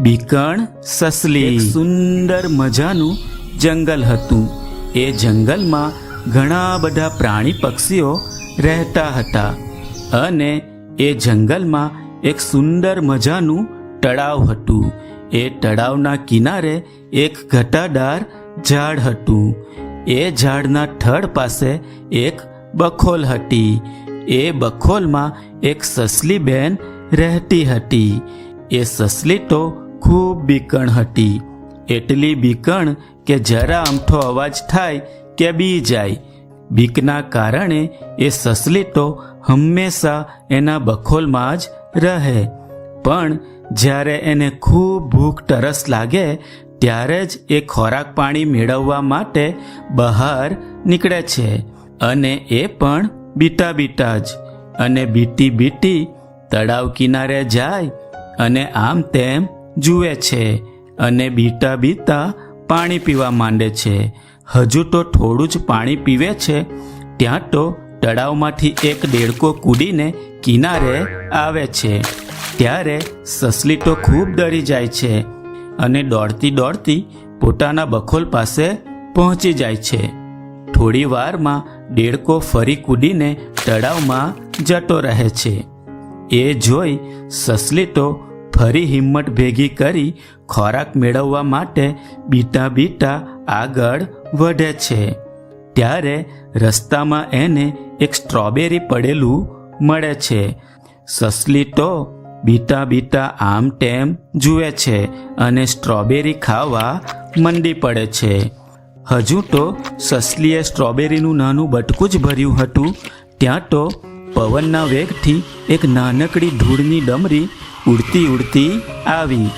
બીકણ સસલી. સુંદર મજાનું જંગલ હતું. એ જંગલમાં ઘણા બધા પ્રાણી પક્ષીઓ રહેતા હતા. અને એ જંગલમાં એક સુંદર મજાનું તળાવ હતું. એ તળાવના કિનારે એક ઘટાદાર ઝાડ હતું. એ ઝાડના થડ પાસે એક બખોલ હતી. એ બખોલમાં એક સસલી બેન રહેતી હતી. એ સસલી તો ખૂબ બીકણ હતી. એટલી બીકણ કે જરા અમઠો અવાજ થાય કે બી જાય. બીકના કારણે એ સસલી તો હંમેશા એના બખોલમાં જ રહે. પણ જ્યારે એને ખૂબ ભૂખ તરસ લાગે, ત્યારે જ એ ખોરાક પાણી મેળવવા માટે બહાર નીકળે છે અને એ પણ બીટા બીટા જ. અને બીટી બીટી તળાવ કિનારે જાય અને આમ તેમ જુએ છે અને બીટા બીતા પાણી પીવા માંડે છે. હજુ તો થોડું જ પાણી પીવે છે. ત્યાં તો તળાવમાંથી એક દેડકો કૂદીને કિનારે આવે છે. ત્યારે સસલી તો ખૂબ ડરી જાય છે અને દોડતી દોડતી પોતાના બખોલ પાસે પહોંચી જાય છે. થોડી વારમાં દેડકો ફરી કૂદીને તળાવમાં જતો રહે છે. એ જોઈ સસલી તો ફરી હિંમત ભેગી કરી ખોરાક મેળવવા માટે બીટા બીટા આગળ વધે છે. ત્યારે રસ્તામાં એને એક સ્ટ્રોબેરી પડેલું મળે છે. સસલી તો બીટા બીટા આમ તેમ જુએ છે અને સ્ટ્રોબેરી ખાવા મંડી પડે છે. હજુ તો સસલીએ સ્ટ્રોબેરીનું નાનું બટકું જ ભર્યું હતું. ત્યાં તો પવનના વેગથી એક નાનકડી ધૂળની ડમરી ઉડતી ઉડતી આવી.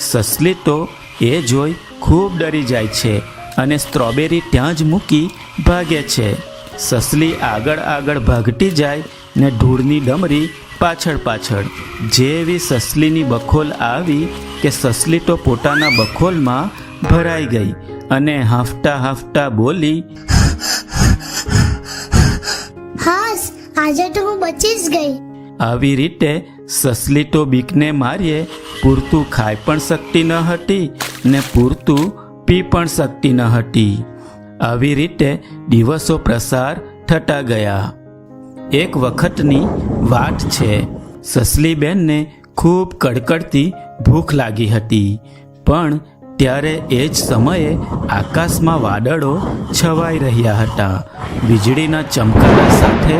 સસલી તો એ જોઈ ખૂબ ડરી જાય છે અને સ્ટ્રોબેરી ત્યાં જ મૂકી ભાગે છે. સસલી આગળ આગળ ભાગતી જાય ને ઢૂળની ડમરી પાછળ પાછળ. જેવી સસલીની બખોલ આવી કે સસલી તો પોતાના બખોલમાં ભરાઈ ગઈ અને હાફતા હાફતા બોલી, હાસ, આજે તો હું બચી જ ગઈ. આવી રીતે સસલી તો બીકને મારીએ, પૂરતું ખાઈ પણ શકતી ન હતી ને પૂરતું પી પણ શકતી ન હતી. આવી રીતે દિવસો પ્રસાર થતા ગયા. એક વખતની વાત છે, સસલીબેનને ખૂબ કડકડતી ભૂખ લાગી હતી, પણ ત્યારે એ જ સમયે આકાશમાં વાદળો છવાઈ રહ્યા હતા. વીજળીના ચમકારા સાથે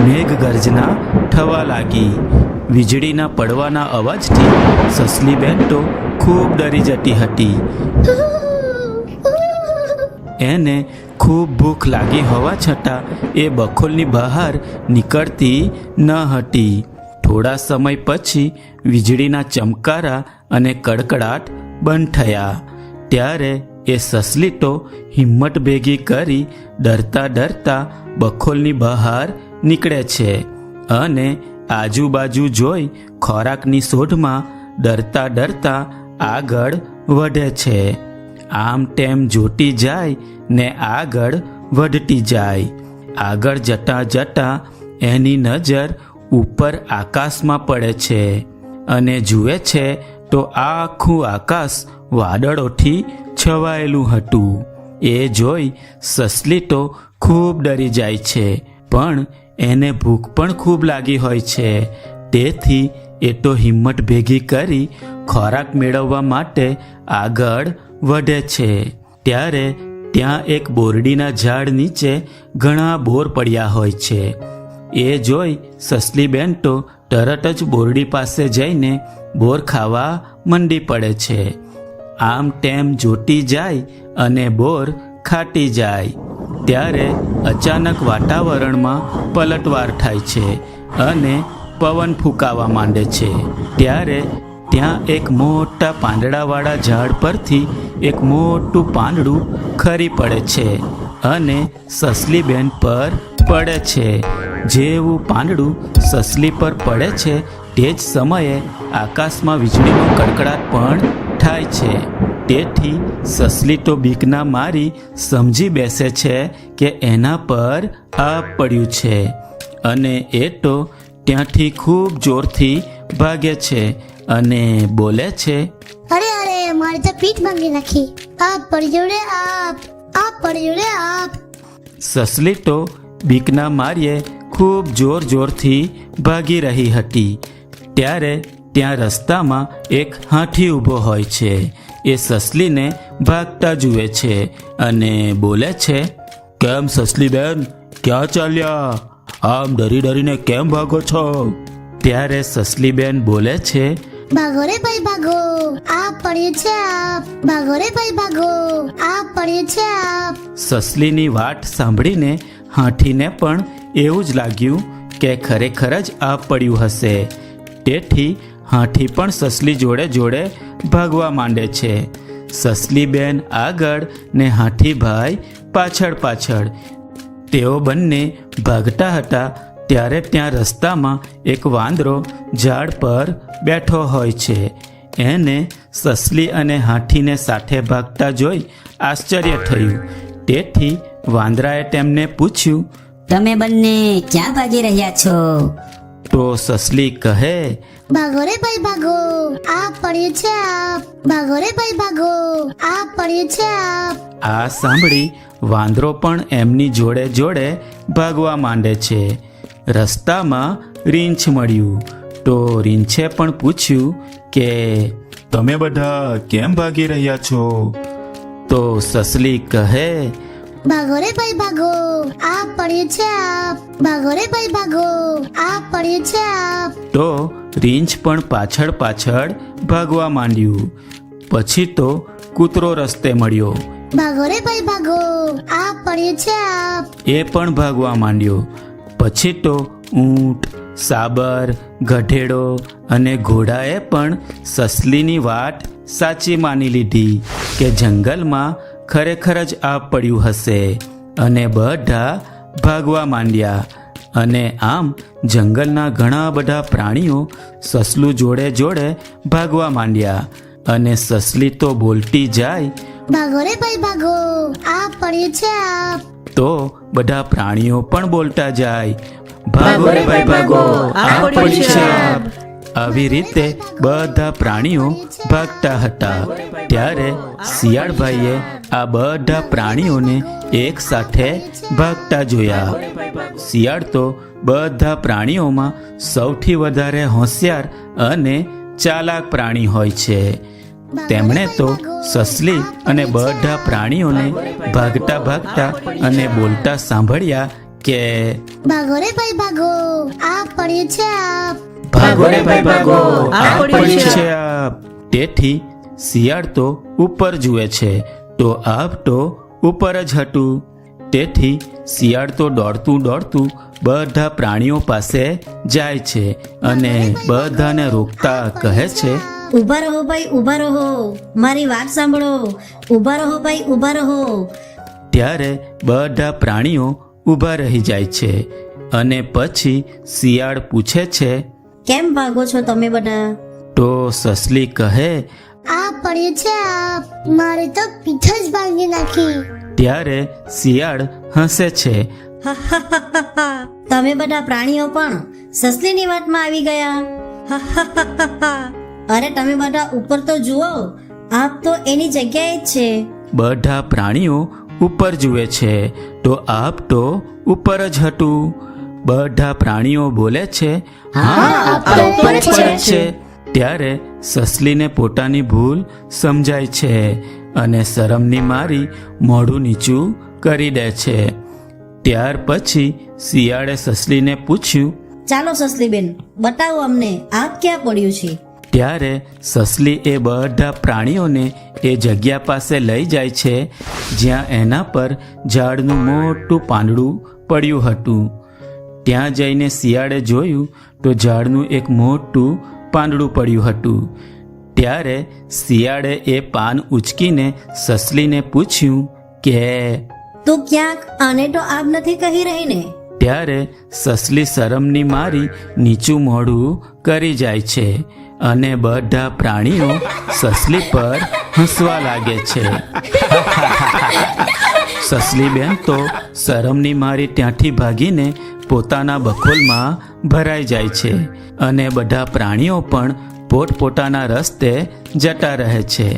મેઘગર્જના થવા લાગી. વીજળીના પડવાના અવાજથી સસલીબેન તો ખૂબ ડરી જતી હતી. એને ખૂબ ભૂખ લાગી હોવા છતાં એ બખોલની બહાર નીકળતી ન હતી. થોડા સમય પછી વીજળીના ચમકારા અને કડકડાટ બંધ થયા. ત્યારે એ સસલીટો હિંમત ભેગી કરી ડરતા ડરતા બખોલની બહાર નીકળે છે અને આજુબાજુ જોઈ ખોરાકની શોધમાં ડરતા ડરતા આગળ વધે છે. આમ તેમ જોતી જાય ને આગળ વધતી જાય. આગળ જતા જતા એની નજર ઉપર આકાશમાં પડે છે અને જુએ છે તો આખું આકાશ વાદળોથી છવાયેલું હતું. એ જોઈ સસલી તો ખૂબ ડરી જાય છે, પણ એને ભૂખ પણ ખૂબ લાગી હોય છે. તેથી એ તો હિંમત ભેગી કરી ખોરાક મેળવવા માટે આગળ વધે છે. ત્યારે ત્યાં એક બોરડીના ઝાડ નીચે ઘણા બોર પડ્યા હોય છે. એ જોઈ સસલીબેન તો તરત જ બોરડી પાસે જઈને બોર ખાવા મંડી પડે છે. આમ તેમ જોતી જાય અને બોર ખાટી જાય. ત્યારે અચાનક વાતાવરણમાં પલટવાર થાય છે અને પવન ફૂંકાવા માંડે છે. ત્યારે ત્યાં એક મોટા પાંદડાવાળા ઝાડ પરથી એક મોટું પાંદડું ખરી પડે છે અને સસલીબેન પર પડે છે. જેવું પાંદડું સસલી પર પડે છે તે જ સમયે આકાશમાં વીજળીનો કડકડાટ પણ થાય છે. તેથી સસલી તો બીકના મારી સમજી બેસે છે કે એના પર આપ પડ્યું છે અને એ તો ત્યાંથી ખૂબ જોરથી ભાગે છે અને બોલે છે અરે અરે મારી તો પીઠ ભાંગી નાખી. આપ પડ્યો રે આપ આપ પડ્યો રે આપ. સસલી તો બીકના માર્યે ખૂબ જોર જોરથી ભાગી રહી હતી. ત્યારે ત્યાં રસ્તામાં એક હાથી ઊભો હોય છે. એ સસલીને ભાગતા જુએ છે અને બોલે છે કેમ સસલી બેન ક્યાં ચાલ્યા? આમ ડરી ડરીને કેમ ભાગો છો? ત્યારે સસલી બેન બોલે છે ભાગો રે ભાઈ ભાગો આ પડ્યું છે આપ. ભાગો રે ભાઈ ભાગો આ પડ્યું છે આપ. સસલીની વાટ સાંભળીને હાથીને પણ એવું જ લાગ્યું કે ખરેખર જ આ પડ્યું હશે. તેથી હાથી પણ સસલી જોડે જોડે ભાગવા માંડે છે. સસલી બેન આગળ ને હાથીભાઈ પાછળ પાછળ. તેઓ બંને ભાગતા હતા ત્યારે ત્યાં રસ્તામાં એક વાંદરો ઝાડ પર બેઠો હોય છે. એને સસલી અને હાથીને સાથે ભાગતા જોઈ આશ્ચર્ય થયું. તેથી વાંદરાએ તેમને પૂછ્યું તમે બંને ક્યાં ભાગી રહ્યા છો? તો સસલી કહે ભાગો રે ભાઈ ભાગો આ પડ્યું છે આપ. ભાગો રે ભાઈ ભાગો આ પડ્યું છે આપ. આ સાંભળી વાંદરો પણ એમની જોડે જોડે ભાગવા માંડે છે. રસ્તામાં રીંછ મળ્યું. તો રીંછે પણ પૂછ્યું કે તમે બધા કેમ ભાગી રહ્યા છો? તો સસલી કહે ભાગો રે ભાઈ ભાગો આ પડ્યું છે આપ. ભાગો રે ભાઈ ભાગો આ પડ્યું છે આપ. તો રીંછ પણ પાછળ પાછળ ભાગવા માંડ્યું. પછી તો કૂતરો રસ્તે મળ્યો. ભાગો રે ભાઈ ભાગો આ પડ્યું છે આપ. એ પણ ભાગવા માંડ્યો. પછી તો ઊંટ સાબર ગઢેડો અને ઘોડાએ પણ સસલીની વાત સાચી માની લીધી કે જંગલમાં ખરેખર જ આ પડ્યું હશે. અને બધા ભાગવા માંડ્યા. અને આમ જંગલના ઘણા બધા પ્રાણીઓ સસલું જોડે જોડે ભાગવા માંડ્યા. અને સસલી તો બોલતી જાય. ભાગો રે ભાઈ ભાગો આ પડ્યું છે આપ. તો બધા પ્રાણીઓ પણ બોલતા જાય. ભાગો રે ભાઈ ભાગો આ પડ્યું છે આપ. આવી રીતે બધા પ્રાણીઓ ભાગતા હતા. ત્યારે શિયાળભાઈએ આ બધા પ્રાણીઓને એક સાથે ભાગતા જોયા. શિયાળ તો બધા પ્રાણીઓમાં સૌથી વધારે હોશિયાર અને ચાલાક પ્રાણી હોય છે. તેમણે તો સસલી અને બધા પ્રાણીઓને ભાગતા ભાગતા અને બોલતા સાંભળ્યા કે ભાગો રે ભાઈ ભાગો આ પડ્યું છે આપ. ભાગો રે ભાઈ ભાગો આ પડ્યું છે આપ. તેથી શિયાળ તો ઉપર જુએ છે. તો આપ તો ઉપર જ હતું તેથી શિયાળ તો દોડતું દોડતું બધા પ્રાણીઓ પાસે જાય છે અને બધાને રોકતા કહે છે ઊભા રહો ભાઈ ઊભા રહો. મારી વાત સાંભળો. ઊભા રહો ભાઈ ઊભા રહો. ત્યારે બધા પ્રાણીઓ ઊભા રહી જાય છે અને પછી શિયાળ પૂછે છે કેમ ભાગો છો તમે બધા? તો સસલી કહે પડ્યો છે આપ. મારે તો પીઠ જ ભાંગી નાખી. ત્યારે શિયાળ હસે છે. તમે બધા પ્રાણીઓ પણ સસલીની વાતમાં આવી ગયા. અરે તમે બધા ઉપર તો જુઓ. આપ તો એની જગ્યાએ જ છે. બધા પ્રાણીઓ ઉપર જુએ છે. તો આપ તો ઉપર જ હતું બધા પ્રાણીઓ બોલે છે હા આપ તો ઉપર છે. ત્યારે સસલીને પોતાની ભૂલ સમજાય છે અને શરમની મારી મોઢું નીચું કરી દે છે. ત્યાર પછી શિયાળે સસલીને પૂછ્યું ચાલો સસલીબેન બતાવો અમને આપ ક્યાં પડ્યું છે? ત્યારે સસલી એ બધા પ્રાણીઓને એ જગ્યા પાસે લઈ જાય છે જ્યાં એના પર ઝાડનું મોટું પાંદડું પડ્યું હતું. ત્યાં જઈને શિયાળે જોયું તો ઝાડનું એક મોટું પાંદડું પડ્યું હતું. ત્યારે શિયાળે એ પાન ઉચકીને સસલીને પૂછ્યું કે તું ક્યાંક આને તો આમ નથી કહી રહી ને? ત્યારે સસલી શરમની મારી નીચું મોઢું કરી જાય છે અને બધા પ્રાણીઓ સસલી પર હસવા લાગે છે. સસલી બેન, તો શરમની મારી ત્યાંથી ભાગીને પોતાના બખોલમાં ભરાઈ જાય છે અને બધા પ્રાણીઓ પણ પોતપોતાના રસ્તે જતા રહે છે.